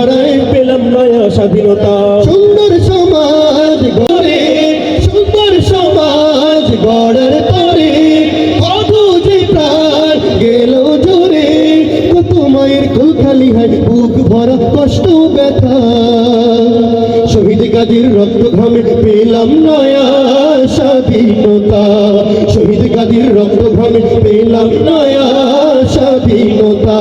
ঝরায় পেলাম নয়া স্বাধীনতা। সুন্দর সমাজ গড়ে, সুন্দর সমাজ গড়ার তরে কত যে প্রাণ গেল জোরে। কত মায়ের কুল খালি হয়, বুক ভরা কষ্ট ব্যথা। শহীদ গাজীর রক্ত ঘামে পেলাম নয়া স্বাধীনতা। শহীদ গাজীর রক্ত ঘামে পেলাম নয়া স্বাধীনতা।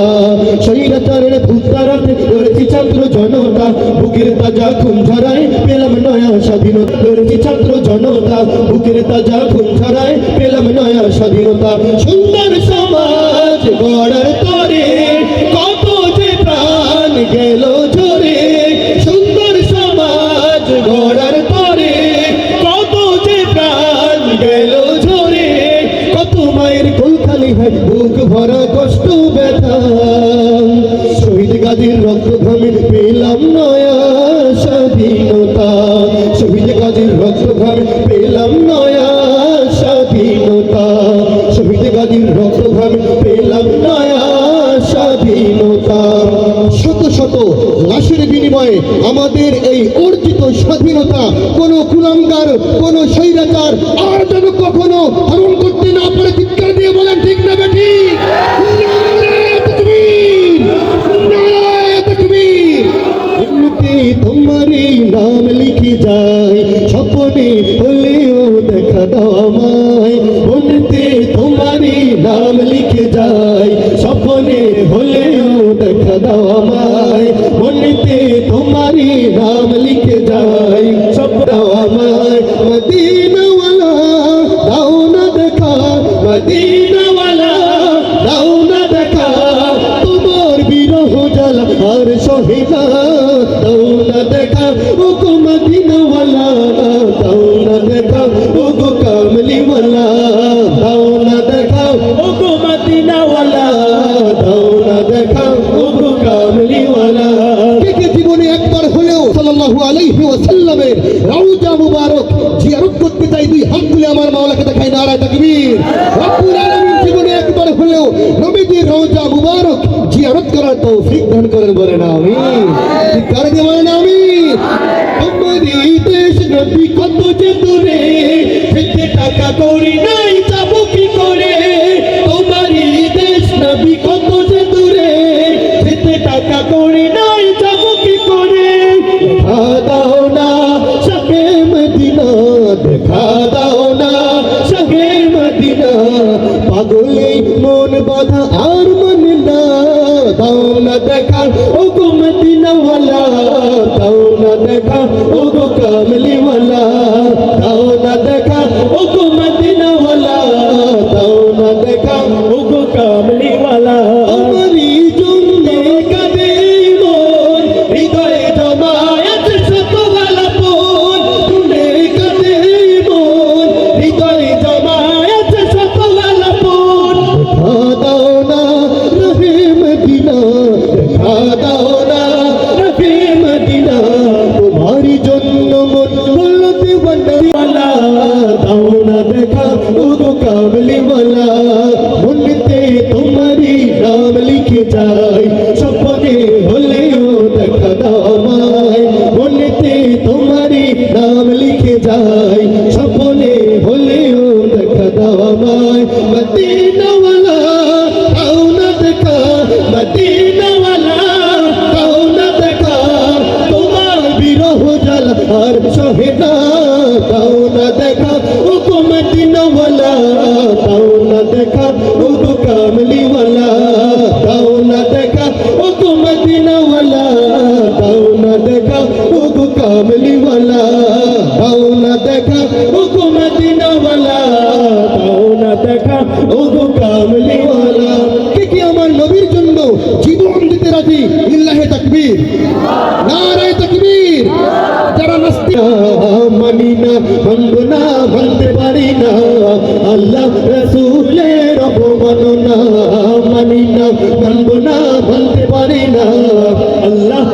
স্বৈরাচারের ভূতারাতে লড়েছি ছাত্র জনতা। বুকের তাজা খুন ঝরায় পেলাম নয়া স্বাধীনতা। লড়েছি ছাত্র জনতা, বুকের তাজা খুন ঝরায় পেলাম নয়া স্বাধীনতা। সুন্দর সমাজ গড়ার তরে পেলাম নয়া স্বাধীনতা। শহীদ গাজীর রক্ত পেলাম নয়া স্বাধীনতা। শহীদ গাজীর রক্ত পেলাম নয়া স্বাধীনতা। শত শত লাশের বিনিময়ে আমাদের এই অর্জিত স্বাধীনতা কোন কুলাঙ্গার, কোন স্বৈরাচার আর যেন কখনো হরণ করতে না পারে। চিৎকার দিয়ে বলেন, ঠিক না বেঠি তোমারই নাম লিখে যায়, স্বপনে হলেও দেখা দাও আমায়। মনেতে তোমারই নাম লিখে যায়, স্বপনে হলেও দেখা দাও আমায়। মনেতে তোমারই নাম সাল্লাল্লাহু আলাইহি ওয়াসাল্লামের রওজা মুবারক জিয়ারত করতে চাই, দুই হাত তুলে আমার মাওলাকে দেখাই নারায় তাকবীর। রব্বুল আলামিন জীবনে একবার হলেও নবীজির রওজা মুবারক জিয়ারত করার তৌফিক দান করেন বলেন আমিন। চিৎকার দিয়ে বলেন, আমিন। আমারই দেশ নবী কত যে দূরে টাকা করি নাই না আর সহে না মানি না মানব না মানতে পারি না। আল্লাহ রসুলের অপমাননা মানি না মানব না মানতে পারি না। আল্লাহ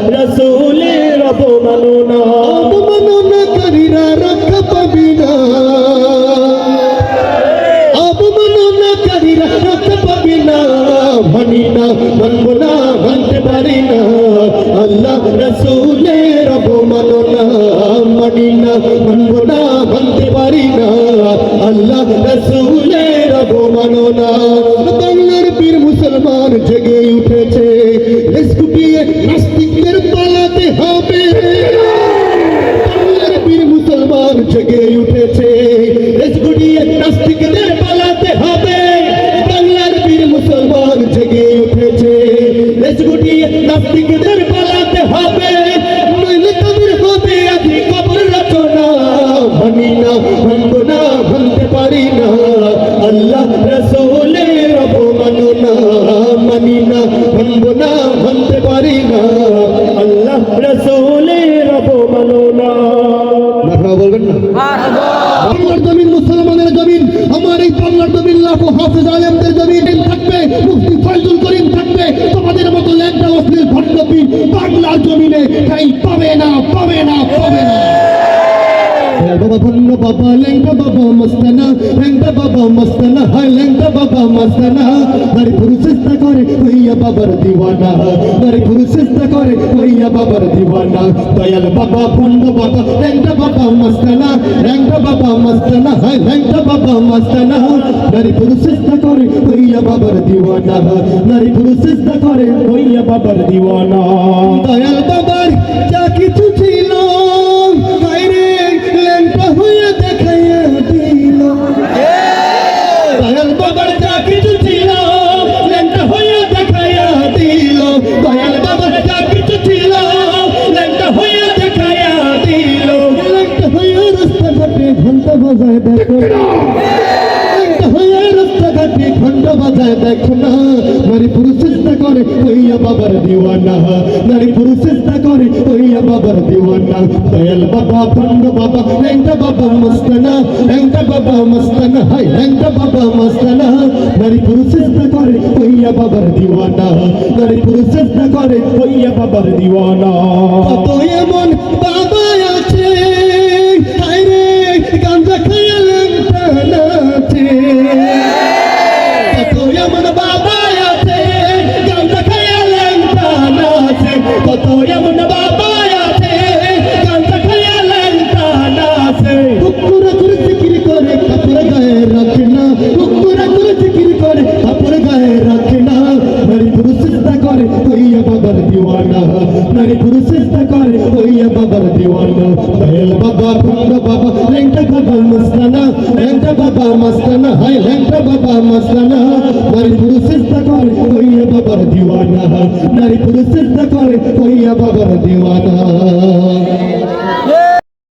মুসলমান জেগে উঠেছে রেসগুড়িয়ে নাস্তিকদের পালাতে হবে বাংলার বীর মুসলমান জেগে উঠেছে রেসগুড়িয়ে নাস্তিকদের আলেমদের জমিন থাকবে, মুফতি ফয়জুল করিম থাকবে, তোমাদের মতো ল্যাংটা অশ্লীল ভণ্ডপি বাংলার জমিনে তাই পাবে না পাবে না পাবে না। বাবা ভন্ন বাবা লেঙ্গা বাবা, মস্তানা লেঙ্গা বাবা, মস্তানা, হায় লেঙ্গা বাবা, মস্তানা। নারী পুরুষ চেষ্টা করে, হইয়া বাবার দিওয়ানা। নারী পুরুষ চেষ্টা করে, হইয়া বাবার দিওয়ানা। দয়াল বাবা ভন্ন বাবা লেঙ্গা বাবা, মস্তানা লেঙ্গা বাবা, মস্তানা, হায় লেঙ্গা বাবা, মস্তানা। নারী পুরুষ চেষ্টা করে, হইয়া বাবার দিওয়ানা। নারী পুরুষ চেষ্টা করে, হইয়া বাবার দিওয়ানা। দয়াল বাবার বাজায় দেখো লেঙ্গা হইয়া রাস্তাঘাটে ঘণ্টা বাজায় দেখো না নারী পুরুষ চেষ্টা করে হইয়া বাবার দিওয়ানা নারী পুরুষ চেষ্টা করে হইয়া বাবার দিওয়ানা দয়াল বাবা ভণ্ড বাবা লেঙ্গা বাবা মস্তানা লেঙ্গা বাবা মস্তানা হাই লেঙ্গা বাবা মস্তানা নারী পুরুষ চেষ্টা করে হইয়া বাবার দিওয়ানা নারী পুরুষ চেষ্টা করে হইয়া বাবার দিওয়ানা কত এমন বাবা ভোলা বাবা ল্যাংটা বাবা মস্তানা ল্যাংটা বাবা মস্তানা হায় ল্যাংটা বাবা মস্তানা নারী পুরুষ চেষ্টা করে কইয়া বাবার দিওয়ানা নারী পুরুষ চেষ্টা করে কইয়া বাবার দিওয়ানা